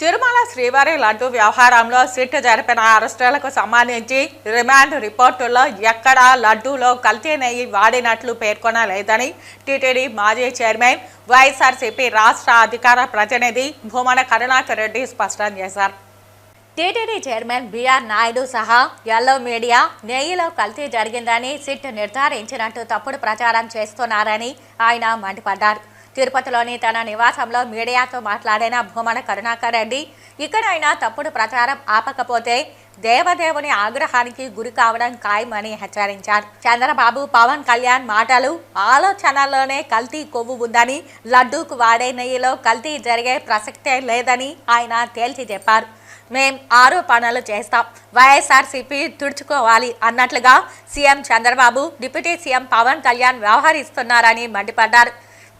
తిరుమల శ్రీవారి లడ్డు వ్యవహారంలో సిట్ జరిపిన అరెస్టులకు సంబంధించి రిమాండ్ రిపోర్టుల్లో ఎక్కడా లడ్డూలో కల్తీ నెయ్యి వాడినట్లు పేర్కొనలేదని టీటీడీ మాజీ చైర్మన్ వైఎస్ఆర్సీపీ రాష్ట్ర అధికార ప్రతినిధి భూమన కరుణాకర్ రెడ్డి స్పష్టం చేశారు. టీటీడీ చైర్మన్ బిఆర్ నాయుడు సహా ఎల్లో మీడియా నెయ్యిలో కల్తీ జరిగిందని సిట్ నిర్ధారించినట్టు తప్పుడు ప్రచారం చేస్తున్నారని ఆయన మండిపడ్డారు. తిరుపతిలోని తన నివాసంలో మీడియాతో మాట్లాడిన భూమన కరుణాకర్ రెడ్డి ఇక్కడైనా తప్పుడు ప్రచారం ఆపకపోతే దేవదేవుని ఆగ్రహానికి గురి కావడం ఖాయమని హెచ్చరించారు. చంద్రబాబు పవన్ కళ్యాణ్ మాటలు ఆలోచనలోనే కల్తీ కొవ్వు ఉందని లడ్డూకు వాడే నెయ్యిలో కల్తీ జరిగే ప్రసక్తే లేదని ఆయన తేల్చి చెప్పారు. మేం ఆరోపణలు చేస్తాం. వైఎస్ఆర్సీపీ తుడుచుకోవాలి అన్నట్లుగా CM Chandrababu deputy CM Pawan Kalyan వ్యవహరిస్తున్నారని మండిపడ్డారు.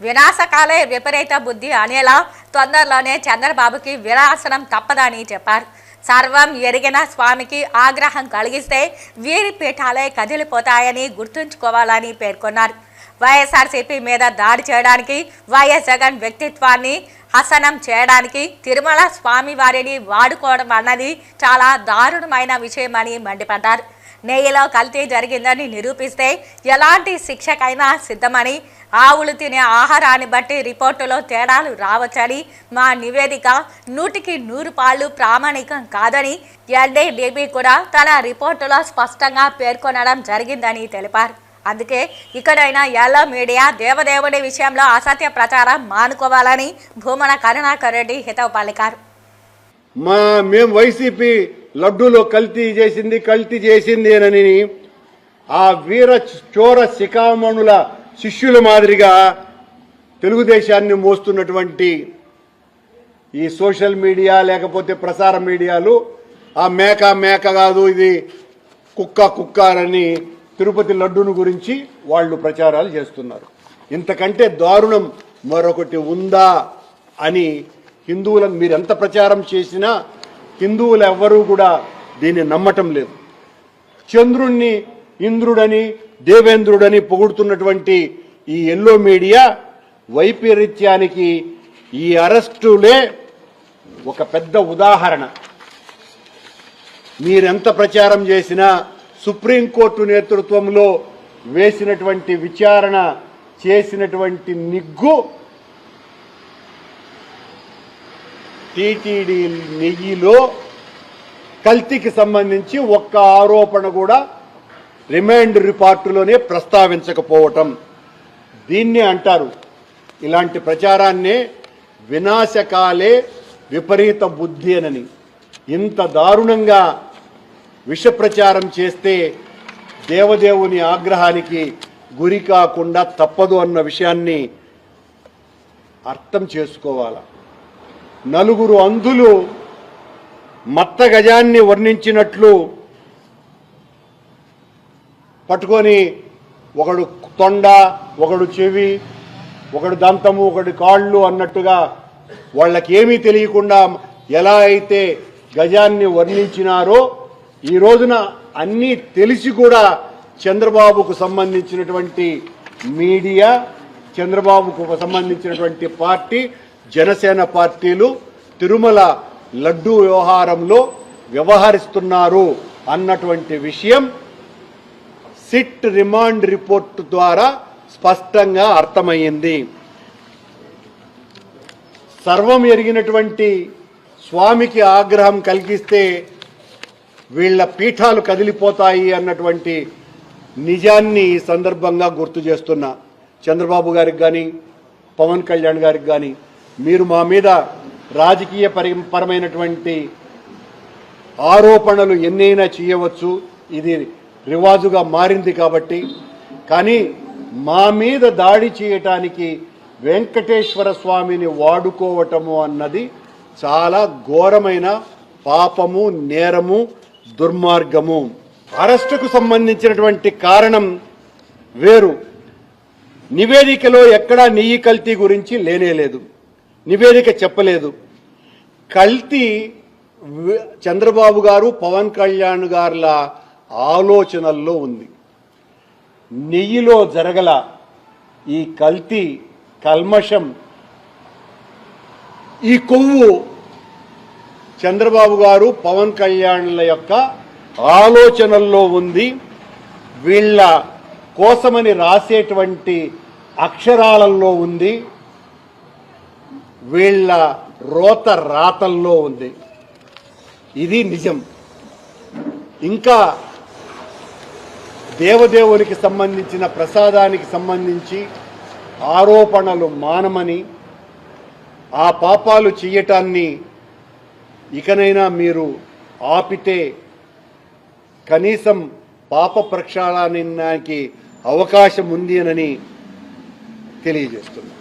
వినాశకాలే విపరీత బుద్ధి అనేలా తొందరలోనే చంద్రబాబుకి వినాశనం తప్పదని చెప్పారు. సర్వం ఎరిగిన స్వామికి ఆగ్రహం కలిగిస్తే వీరి పీఠాలే కదిలిపోతాయని గుర్తుంచుకోవాలని పేర్కొన్నారు. వైఎస్ఆర్సీపీ మీద దాడి చేయడానికి వైఎస్ జగన్ వ్యక్తిత్వాన్ని హసనం చేయడానికి తిరుమల స్వామి వారిని వాడుకోవడం అన్నది చాలా దారుణమైన విషయమని మండిపడ్డారు. నెయ్యిలో కల్తీ జరిగిందని నిరూపిస్తే ఎలాంటి శిక్షకైనా సిద్ధమని ఆవులు తినే ఆహారాన్ని బట్టి రిపోర్టులో తేడాలు రావచ్చని మా నివేదిక నూటికి నూరు పాళ్ళు ప్రామాణికం కాదని ఎల్డీడీబీ కూడా తన రిపోర్టులో స్పష్టంగా పేర్కొనడం జరిగిందని తెలిపారు. అందుకే ఇక్కడైనా ఎల్లో మీడియా దేవదేవుడి విషయంలో అసత్య ప్రచారం మానుకోవాలని భూమన కరుణాకర్ రెడ్డి హితవు పలికారు. మా మేము వైసీపీ లడ్డూలో కల్తీ చేసింది కల్తీ చేసింది అని ఆ వీర చోర శిఖామణుల శిష్యుల మాదిరిగా తెలుగుదేశాన్ని మోస్తున్నటువంటి ఈ సోషల్ మీడియా లేకపోతే ప్రసార మీడియాలు ఆ మేక మేక కాదు ఇది కుక్క కుక్క అని తిరుపతి లడ్డూను గురించి వాళ్ళు ప్రచారాలు చేస్తున్నారు. ఇంతకంటే దారుణం మరొకటి ఉందా అని హిందువులను మీరు ఎంత ప్రచారం చేసినా హిందువులు ఎవ్వరూ కూడా దీన్ని నమ్మటం లేదు. చంద్రుణ్ణి ఇంద్రుడని దేవేంద్రుడని పొగుడుతున్నటువంటి ఈ ఎల్లో మీడియా వైపరీత్యానికి ఈ అరెస్టులే ఒక పెద్ద ఉదాహరణ. మీరెంత ప్రచారం చేసినా సుప్రీంకోర్టు నేతృత్వంలో వేసినటువంటి విచారణ చేసినటువంటి నిగ్గు టీటీడీ నెయ్యిలో కల్తీకి సంబంధించి ఒక్క ఆరోపణ కూడా రిమైండ్ రిపోర్టులోనే ప్రస్తావించకపోవటం. దీన్నే అంటారు. ఇలాంటి ప్రచారాన్నే వినాశకాలే విపరీత బుద్ధి అనని. ఇంత దారుణంగా విష ప్రచారం చేస్తే దేవదేవుని ఆగ్రహానికి గురి కాకుండా తప్పదు అన్న విషయాన్ని అర్థం చేసుకోవాలి? నలుగురు అంధులు మత్త గజాన్ని వర్ణించినట్లు పట్టుకొని ఒకడు తొండ ఒకడు చెవి ఒకడు దంతము ఒకడు కాళ్ళు అన్నట్టుగా వాళ్ళకేమీ తెలియకుండా ఎలా అయితే గజాన్ని వర్ణించినారో ఈ రోజున అన్నీ తెలిసి కూడా చంద్రబాబుకు సంబంధించినటువంటి మీడియా చంద్రబాబుకు సంబంధించినటువంటి పార్టీ జనసేన పార్టీలు తిరుమల లడ్డూ వ్యవహారంలో వ్యవహరిస్తున్నారు అన్నటువంటి విషయం సిట్ రిమాండ్ రిపోర్ట్ ద్వారా స్పష్టంగా అర్థమయ్యింది. సర్వం ఎరిగినటువంటి స్వామికి ఆగ్రహం కలిగిస్తే వీళ్ళ పీఠాలు కదిలిపోతాయి అన్నటువంటి నిజాన్ని ఈ సందర్భంగా గుర్తు చేస్తున్నా. చంద్రబాబు గారికి కానీ పవన్ కళ్యాణ్ గారికి కానీ మీరు మా మీద రాజకీయ పరమైనటువంటి ఆరోపణలు ఎన్నైనా చేయవచ్చు. ఇది రివాజుగా మారింది కాబట్టి. కానీ మా మీద దాడి చేయటానికి వెంకటేశ్వర స్వామిని వాడుకోవటము అన్నది చాలా ఘోరమైన పాపము నేరము దుర్మార్గము. అరెస్టుకు సంబంధించినటువంటి కారణం వేరు. నివేదికలో ఎక్కడా నెయ్యి కల్తీ గురించి లేనేలేదు నివేదిక చెప్పలేదు. కల్తీ చంద్రబాబు గారు పవన్ కళ్యాణ్ గారుల ఆలోచనల్లో ఉంది. నెయ్యిలో జరగల ఈ కల్తీ కల్మషం ఈ కొవ్వు చంద్రబాబు గారు పవన్ కళ్యాణ్ల యొక్క ఆలోచనల్లో ఉంది. వీళ్ళ కోసమని రాసేటువంటి అక్షరాలలో ఉంది. వీళ్ళ రోత రాతల్లో ఉంది. ఇది నిజం. ఇంకా దేవదేవునికి సంబంధించిన ప్రసాదానికి సంబంధించి ఆరోపణలు మానమని ఆ పాపాలు చేయటాన్ని ఇకనైనా మీరు ఆపితే కనీసం పాప ప్రక్షాళనానికి అవకాశం ఉంది అని తెలియజేస్తున్నా